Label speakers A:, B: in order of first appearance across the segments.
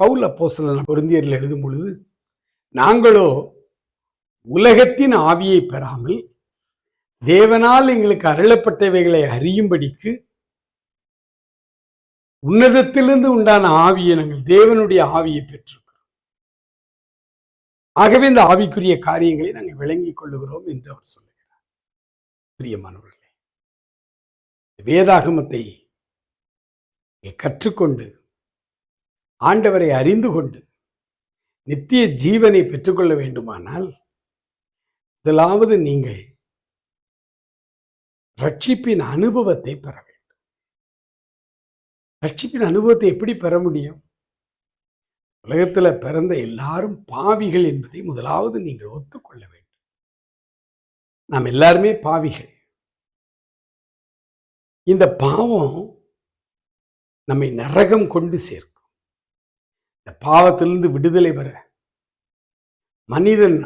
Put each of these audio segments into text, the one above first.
A: பவுல் அப்போசலன் பொருந்தியரில் எழுதும் பொழுது நாங்களோ உலகத்தின் ஆவியை பெறாமல் தேவனால் எங்களுக்கு அருளப்பட்டவைகளை அறியும்படிக்கு உன்னதத்திலிருந்து உண்டான ஆவியை நாங்கள் தேவனுடைய ஆவியை பெற்றிருக்கிறோம். ஆகவே இந்த ஆவிக்குரிய காரியங்களை நாங்கள் விளங்கிக் கொள்ளுகிறோம் என்று அவர் சொல்லுகிறார். பிரியமானவர்களே வேதாகமத்தை கற்றுக்கொண்டு ஆண்டவரை அறிந்து கொண்டு நித்திய ஜீவனை பெற்றுக்கொள்ள வேண்டுமானால் முதலாவது நீங்கள் ரட்சிப்பின் அனுபவத்தை பெற வேண்டும். ரட்சிப்பின் அனுபவத்தை எப்படி பெற முடியும்? உலகத்துல பிறந்த எல்லாரும் பாவிகள் என்பதை முதலாவது நீங்கள் ஒத்துக்கொள்ள வேண்டும். நாம் எல்லாருமே பாவிகள். இந்த பாவம் நம்மை நரகம் கொண்டு சேர்க்கும். இந்த பாவத்திலிருந்து விடுதலை பெற. மனிதன்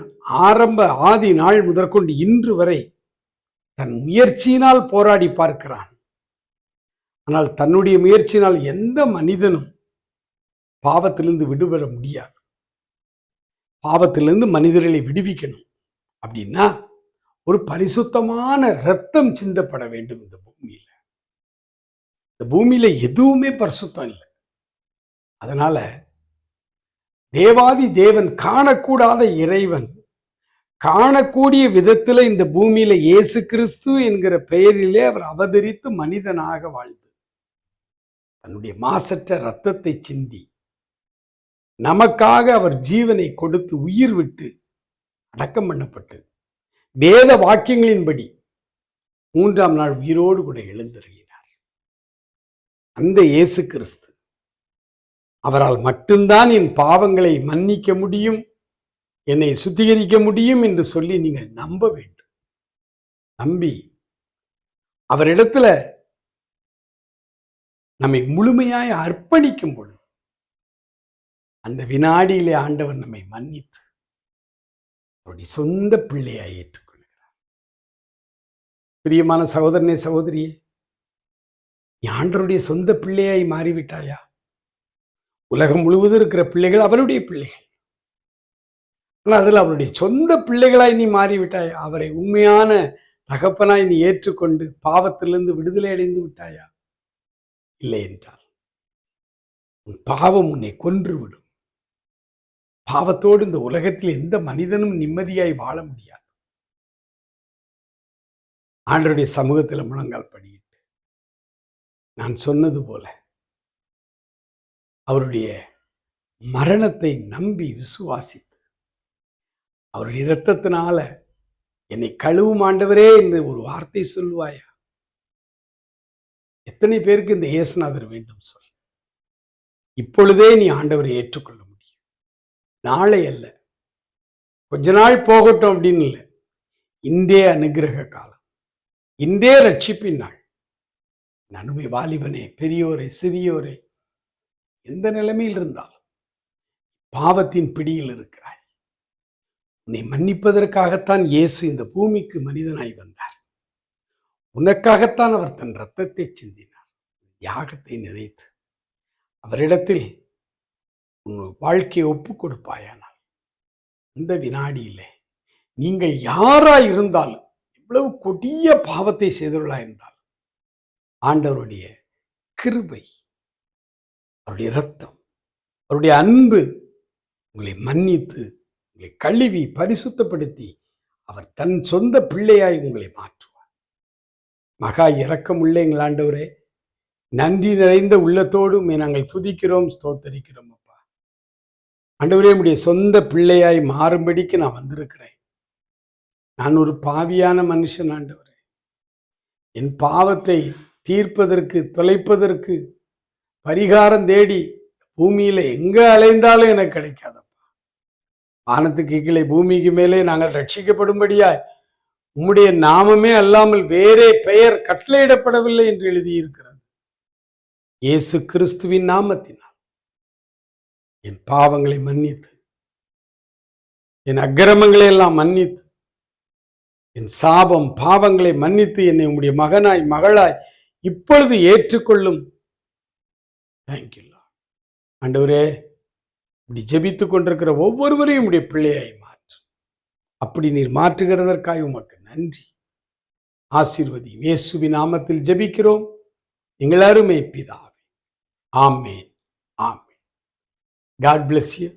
A: ஆரம்ப ஆதி நாள் முதற்கொண்டு இன்று வரை தன் முயற்சியினால் போராடி பார்க்கிறான். ஆனால் தன்னுடைய முயற்சியினால் எந்த மனிதனும் பாவத்திலிருந்து விடுபட முடியாது. பாவத்திலிருந்து மனிதர்களை விடுவிக்கணும் அப்படின்னா ஒரு பரிசுத்தமான ரத்தம் சிந்தப்பட வேண்டும் இந்த பூமியில. இந்த பூமியில எதுவுமே பரிசுத்தம் இல்லை. அதனால தேவாதி தேவன் காணக்கூடாத இறைவன். காணக்கூடிய விதத்துல இந்த பூமியில இயேசு கிறிஸ்து என்கிற பெயரிலே அவர் அவதரித்து மனிதனாக வாழ்ந்து தன்னுடைய மாசற்ற ரத்தத்தை சிந்தி நமக்காக அவர் ஜீவனை கொடுத்து உயிர் விட்டு அடக்கம் பண்ணப்பட்டு வேத வாக்கியங்களின்படி மூன்றாம் நாள் உயிரோடு கூட எழுந்தருளினார். அந்த இயேசு கிறிஸ்து அவரால் மட்டும்தான் என் பாவங்களை மன்னிக்க முடியும் என்னை சுத்திகரிக்க முடியும் என்று சொல்லி நீங்கள் நம்ப வேண்டும். நம்பி அவரிடத்துல நம்மை முழுமையாய் அர்ப்பணிக்கும் பொழுது அந்த வினாடியிலே ஆண்டவர் நம்மை மன்னித்து அவருடைய சொந்த பிள்ளையாய் ஏற்றுக்கொள்கிறார். பிரியமான சகோதரனே சகோதரியே நீ ஆண்டருடைய சொந்த பிள்ளையாய் மாறிவிட்டாயா? உலகம் முழுவதும் இருக்கிற பிள்ளைகள் அவருடைய பிள்ளைகள். ஆனால் அதில் அவருடைய சொந்த பிள்ளைகளாய் நீ மாறிவிட்டாயா. அவரை உண்மையான தகப்பனாய் நீ ஏற்றுக்கொண்டு பாவத்திலிருந்து விடுதலை அடைந்து விட்டாயா? இல்லை என்றால் உன் பாவம் உன்னை கொன்றுவிடும். பாவத்தோடு இந்த உலகத்தில் எந்த மனிதனும் நிம்மதியாய் வாழ முடியாது. ஆண்டருடைய சமூகத்தில் முழங்கால் படியிட்டு நான் சொன்னது போல அவருடைய மரணத்தை நம்பி விசுவாசித்து அவருடைய இரத்தத்தினால என்னை கழுவும் ஆண்டவரே என்று ஒரு வார்த்தை சொல்வாயா எத்தனை பேருக்கு இந்த இயேசுநாதர் வேண்டும் சொல். இப்பொழுதே நீ ஆண்டவரை ஏற்றுக்கொள்ள முடியும். நாளை அல்ல. கொஞ்ச நாள் போகட்டும் அப்படின்னு இல்லை. இன்றே அனுகிரக காலம். இன்றே ரட்சிப்பின் நாள். நன்மை வாலிபனே பெரியோரே சிறியோரே எந்த நிலைமையில் இருந்தாலும் பாவத்தின் பிடியில் இருக்கிறாய். உன்னை மன்னிப்பதற்காகத்தான் இயேசு இந்த பூமிக்கு மனிதனாய் வந்தார். உனக்காகத்தான் அவர் தன் ரத்தத்தை சிந்தினார். யாகத்தை நினைத்து அவரிடத்தில் உன் வாழ்க்கையை ஒப்பு கொடுப்பாயானால் இந்த வினாடியிலே நீங்கள் யாரா இருந்தாலும் எவ்வளவு கொடிய பாவத்தை செய்துள்ளா என்றால் ஆண்டவருடைய கிருபை அவருடைய ரத்தம் அவருடைய அன்பு உங்களை மன்னித்து உங்களை கழுவி பரிசுத்தப்படுத்தி அவர் தன் சொந்த பிள்ளையாய் உங்களை மாற்றுவார். மகா இரக்கமுள்ள எங்கள் ஆண்டவரே. நன்றி நிறைந்த உள்ளத்தோடு நாங்கள் துதிக்கிறோம் ஸ்தோத்தரிக்கிறோம் அப்பா. ஆண்டவரே உடைய சொந்த பிள்ளையாய் மாறும்படிக்கு நான் வந்திருக்கிறேன். நான் ஒரு பாவியான மனுஷன் ஆண்டவரே. என் பாவத்தை தீர்ப்பதற்கு தொலைப்பதற்கு பரிகாரம் தேடி பூமியில எங்க அலைந்தாலும் எனக்கு கிடைக்காதப்பா. வானத்துக்கு கீழே பூமிக்கு மேலே நாங்கள் ரட்சிக்கப்படும்படியாய் உம்முடைய நாமமே அல்லாமல் வேறே பெயர் கட்டளையிடப்படவில்லை என்று எழுதியிருக்கிறது. இயேசு கிறிஸ்துவின் நாமத்தினால். என் பாவங்களை மன்னித்து என் அக்கிரமங்களை எல்லாம் மன்னித்து என் சாபம் பாவங்களை மன்னித்து என்னை உம்முடைய மகனாய் மகளாய் இப்பொழுது ஏற்றுக்கொள்ளும் தேங்க்யூல்லா ஆண்டவரே இப்படி ஜெபித்து கொண்டிருக்கிற ஒவ்வொருவரையும் உடைய பிள்ளையாய் மாற்று. அப்படி நீர் மாற்றுகிறதற்காக உமக்கு நன்றி. ஆசீர்வதி இயேசுவி நாமத்தில் ஜெபிக்கிறோம். எங்கள் அருமை பிதாவே. ஆமேன். ஆமேன். God bless you